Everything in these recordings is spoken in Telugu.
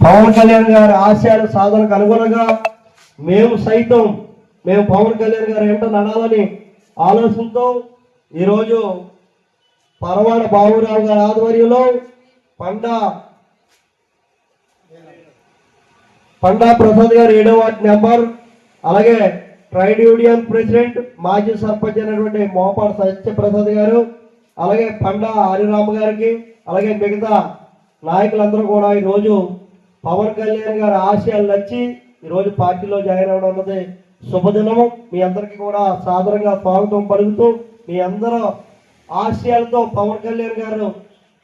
పవన్ కళ్యాణ్ గారి ఆశయాల సాధనకు అనుగుణంగా మేము సైతం మేము పవన్ కళ్యాణ్ గారు ఏమిటో నడాలని ఆలోచనతో ఈరోజు పరవాడ బాబురావు గారి ఆధ్వర్యంలో పండ పండా ప్రసాద్ గారు ఏడో వార్డు నెంబర్ అలాగే ట్రైడ్ యూనియన్ ప్రెసిడెంట్ మాజీ సర్పంచ్ అయినటువంటి మోపాడు సత్యప్రసాద్ గారు అలాగే పండా హరిరామ్ గారికి అలాగే మిగతా నాయకులందరూ కూడా ఈరోజు పవన్ కళ్యాణ్ గారి ఆశయాలు నచ్చి ఈరోజు పార్టీలో జాయిన్ అవ్వడం అన్నది శుభదినము. మీ అందరికీ కూడా సాదరంగా స్వాగతం పలుకుతూ మీ అందరూ ఆశయాలతో పవన్ కళ్యాణ్ గారు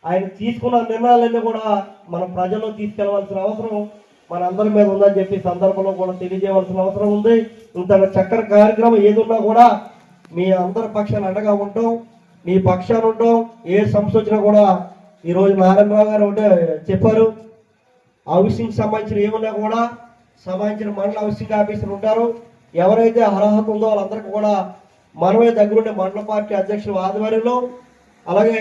ఆయన తీసుకున్న నిర్ణయాలన్నీ కూడా మన ప్రజల్లో తీసుకెళ్ళవలసిన అవసరం మన అందరి మీద ఉందని చెప్పి సందర్భంలో కూడా తెలియజేయవలసిన అవసరం ఉంది. ఇంత చక్కని కార్యక్రమం ఏదున్నా కూడా మీ అందరి పక్షాన్ని అండగా ఉంటాం. మీ పక్షాన ఉంటాం. ఏ సమస్య వచ్చినా కూడా ఈరోజు నారాయణరావు గారు ఒకటే చెప్పారు. హౌసింగ్ సంబంధించిన ఏమున్నా కూడా సంబంధించిన మండల హౌసింగ్ ఆఫీసర్ ఉంటారు. ఎవరైతే అర్హత ఉందో వాళ్ళందరికీ కూడా మనమే దగ్గరుండే మండల పార్టీ అధ్యక్షుల ఆధ్వర్యంలో అలాగే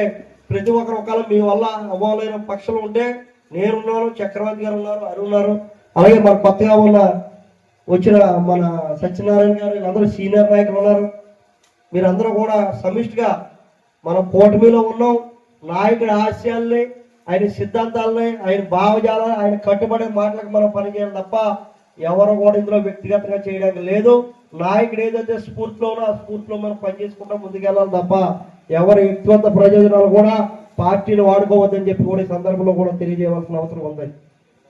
ప్రతి ఒక్కరు ఒకవేళ మీ వల్ల అవ్వలేని పక్షులు ఉంటే నేనున్నాను చక్రవర్తి గారు ఉన్నారు అరుణ్ ఉన్నారు. అలాగే మన కొత్తగా ఉన్న వచ్చిన మన సత్యనారాయణ గారు వీళ్ళందరూ సీనియర్ నాయకులు ఉన్నారు. మీరందరూ కూడా సమిష్టిగా మనం కూటమిలో ఉన్నాం. నాయకుడి ఆశయాల్ని ఆయన సిద్ధాంతాలని ఆయన భావజాలని ఆయన కట్టుబడే మాటలకు మనం పనిచేయాలి తప్ప ఎవరు కూడా ఇందులో వ్యక్తిగతంగా చేయడానికి లేదు. నాయకుడు ఏదైతే స్ఫూర్తిలోనో ఆ స్ఫూర్తిలో మనం పనిచేసుకుంటా ముందుకెళ్ళాలి తప్ప ఎవరి వ్యక్తిగత ప్రయోజనాలు కూడా పార్టీలు వాడుకోవద్దని చెప్పి కూడా ఈ సందర్భంలో కూడా తెలియజేయవలసిన అవసరం ఉంది.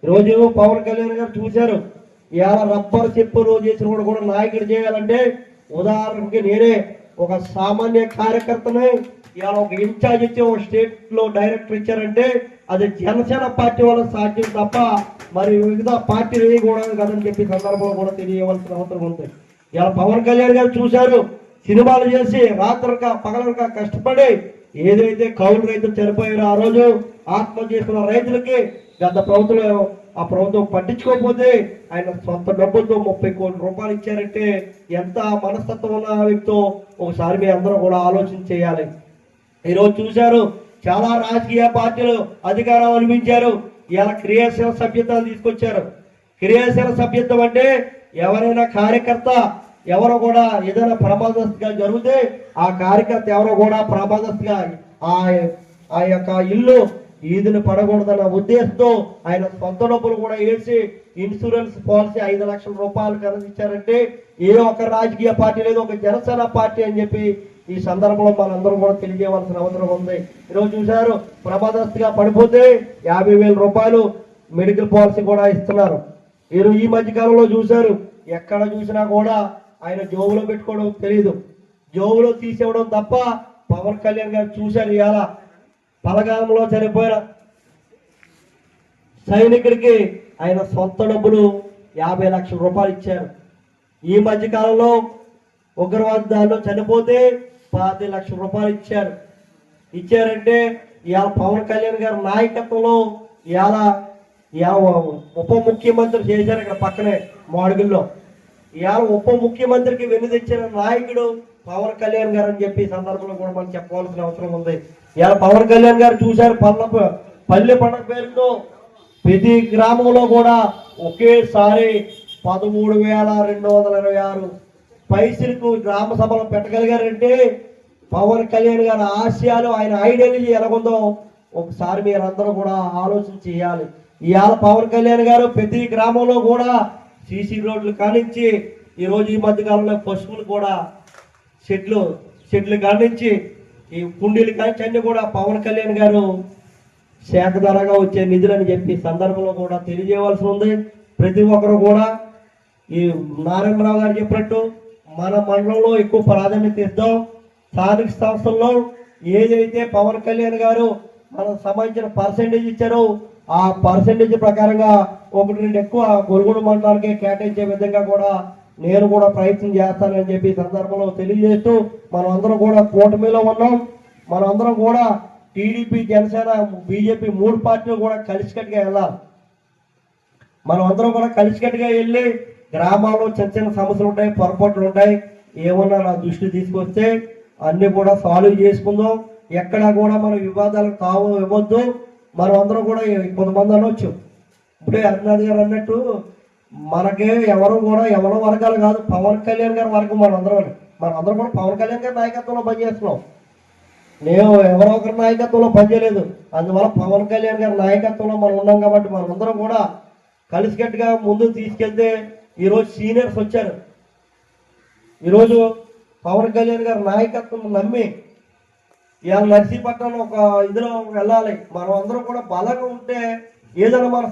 ఈరోజు పవన్ కళ్యాణ్ గారు చూశారు. ఇవాళ రబ్బర్ చెప్పులు చేసిన కూడా కూడా నాయకుడు చేయాలంటే ఉదాహరణకి నేనే ఒక సామాన్య కార్యకర్తనే ఇవాళ ఒక ఇన్ఛార్జ్ ఇచ్చి ఒక స్టేట్లో డైరెక్టర్ ఇచ్చారంటే అది జనసేన పార్టీ వల్ల సాధ్యం తప్ప మరి వివిధ పార్టీలు వేయకూడదు కదని చెప్పి సందర్భంలో కూడా తెలియవలసిన అవసరం ఉంది. ఇలా పవన్ కళ్యాణ్ గారు చూశారు. సినిమాలు చేసి రాత్రక పగలక కష్టపడి ఏదైతే కౌలు రైతులు చనిపోయారో ఆ రోజు ఆత్మహత్య చేసుకున్న రైతులకి గత ప్రభుత్వం ఆ ప్రభుత్వం పట్టించుకోకపోతే ఆయన సొంత డబ్బులతో ముప్పై కోట్ల రూపాయలు ఇచ్చారంటే ఎంత మనస్తత్వం ఉన్న వ్యక్తితో ఒకసారి మీ అందరూ కూడా ఆలోచన చేయాలి. ఈరోజు చూశారు చాలా రాజకీయ పార్టీలు అధికారం అనిపించారు. ఇలా క్రియాశీల సభ్యతను తీసుకొచ్చారు. క్రియాశీల సభ్యత్వం అంటే ఎవరైనా కార్యకర్త ఎవరు కూడా ఏదైనా ప్రమాదస్తుగా జరిగితే ఆ కార్యకర్త ఎవరు కూడా ప్రమాదస్తుగా ఆ ఆ యొక్క ఇల్లు ఈదుని పడకూడదన్న ఉద్దేశంతో ఆయన సొంత డబ్బులు కూడా వేసి ఇన్సూరెన్స్ పాలసీ ఐదు లక్షల రూపాయలు కనిపించారంటే ఏ ఒక్క రాజకీయ పార్టీ లేదు ఒక జనసేన పార్టీ అని చెప్పి ఈ సందర్భంలో మనందరం కూడా తెలియజేయవలసిన అవసరం ఉంది. ఈరోజు చూశారు ప్రమాదస్తుగా పడిపోతే యాభై వేల రూపాయలు మెడికల్ పాలసీ కూడా ఇస్తున్నారు. మీరు ఈ మధ్యకాలంలో చూశారు ఎక్కడ చూసినా కూడా ఆయన జోబులో పెట్టుకోవడం తెలియదు జోబులో తీసేవడం తప్ప పవన్ కళ్యాణ్ గారు చూశారు ఇవాళ. బలగాంలో చనిపోయిన సైనికుడికి ఆయన సొంత డబ్బులు యాభై లక్షల రూపాయలు ఇచ్చారు. ఈ మధ్య కాలంలో ఉగ్రవాద దానిలో చనిపోతే పాతి లక్షల రూపాయలు ఇచ్చారు. ఇచ్చారంటే ఇవాళ పవన్ కళ్యాణ్ గారి నాయకత్వంలో ఇవాళ ఇవాళ ఉప ముఖ్యమంత్రి చేశారు ఇక్కడ పక్కనే మాడుగుల్లో. ఇవాళ ఉప ముఖ్యమంత్రికి వెన్ను తెచ్చిన నాయకుడు పవన్ కళ్యాణ్ గారు అని చెప్పి సందర్భంలో కూడా మనం చెప్పవలసిన అవసరం ఉంది. ఇవాళ పవన్ కళ్యాణ్ గారు చూశారు పల్ల పల్లె పండుగ పేరుతో ప్రతి గ్రామంలో కూడా ఒకేసారి పదమూడు వేల రెండు వందల ఇరవై ఆరు పైసలకు గ్రామ సభలు పెట్టగలిగారంటే పవన్ కళ్యాణ్ గారి ఆశయాలు ఆయన ఐడియాలజీ ఎలాగుందో ఒకసారి మీరందరూ కూడా ఆలోచన చేయాలి. ఇవాళ పవన్ కళ్యాణ్ గారు ప్రతి గ్రామంలో కూడా సీసీ రోడ్లు కానించి ఈరోజు ఈ మధ్యకాలంలో పశువులు కూడా షెడ్లు షెడ్లు కానించి ఈ కుండీలు కానించి అన్నీ కూడా పవన్ కళ్యాణ్ గారు శాఖ ధరగా వచ్చే నిధులని చెప్పి సందర్భంలో కూడా తెలియజేయవలసి ఉంది. ప్రతి ఒక్కరు కూడా ఈ నారాయణరావు గారు చెప్పినట్టు మన మండలంలో ఎక్కువ ప్రాధాన్యత ఇద్దాం. స్థానిక సంస్థల్లో ఏదైతే పవన్ కళ్యాణ్ గారు మనకు సంబంధించిన పర్సంటేజ్ ఇచ్చారో ఆ పర్సంటేజ్ ప్రకారంగా ఒకటి రెండు ఎక్కువ గొలుగుడు మండలానికి కేటాయించే విధంగా కూడా నేను కూడా ప్రయత్నం చేస్తానని చెప్పి సందర్భంలో తెలియజేస్తూ మనం అందరం కూడా కూటమిలో ఉన్నాం. మనం అందరం కూడా టీడీపీ జనసేన బీజేపీ మూడు పార్టీలు కూడా కలిసికట్టుగా వెళ్ళాలి. మనం అందరం కూడా కలిసికట్టుగా వెళ్ళి గ్రామాల్లో చిన్న చిన్న సమస్యలు ఉంటాయి పొరపాట్లు ఉంటాయి. ఏమన్నా నా దృష్టి తీసుకొస్తే అన్ని కూడా సాల్వ్ చేసుకుందాం. ఎక్కడా కూడా మన వివాదాలకు కావు ఇవ్వద్దు. మనం అందరం కూడా కొంతమంది అనొచ్చు. ఇప్పుడే అరుణాథ్ గారు అన్నట్టు మనకే ఎవరు కూడా ఎవరో వర్గాలు కాదు పవన్ కళ్యాణ్ గారి వర్గం మన అందరం మన అందరం కూడా పవన్ కళ్యాణ్ గారి నాయకత్వంలో పనిచేస్తున్నాం. నేను ఎవరో ఒకరి నాయకత్వంలో పనిచేయలేదు. అందువల్ల పవన్ కళ్యాణ్ గారి నాయకత్వంలో మనం ఉన్నాం కాబట్టి మనం అందరం కూడా కలిసికట్టుగా ముందుకు తీసుకెళ్తే ఈరోజు సీనియర్స్ వచ్చారు. ఈరోజు పవన్ కళ్యాణ్ గారి నాయకత్వం నమ్మి ఇవాళ నర్సీపట్నంలో ఒక ఇదిలో వెళ్ళాలి. మనం అందరం కూడా బలంగా ఉంటే ఏదైనా మన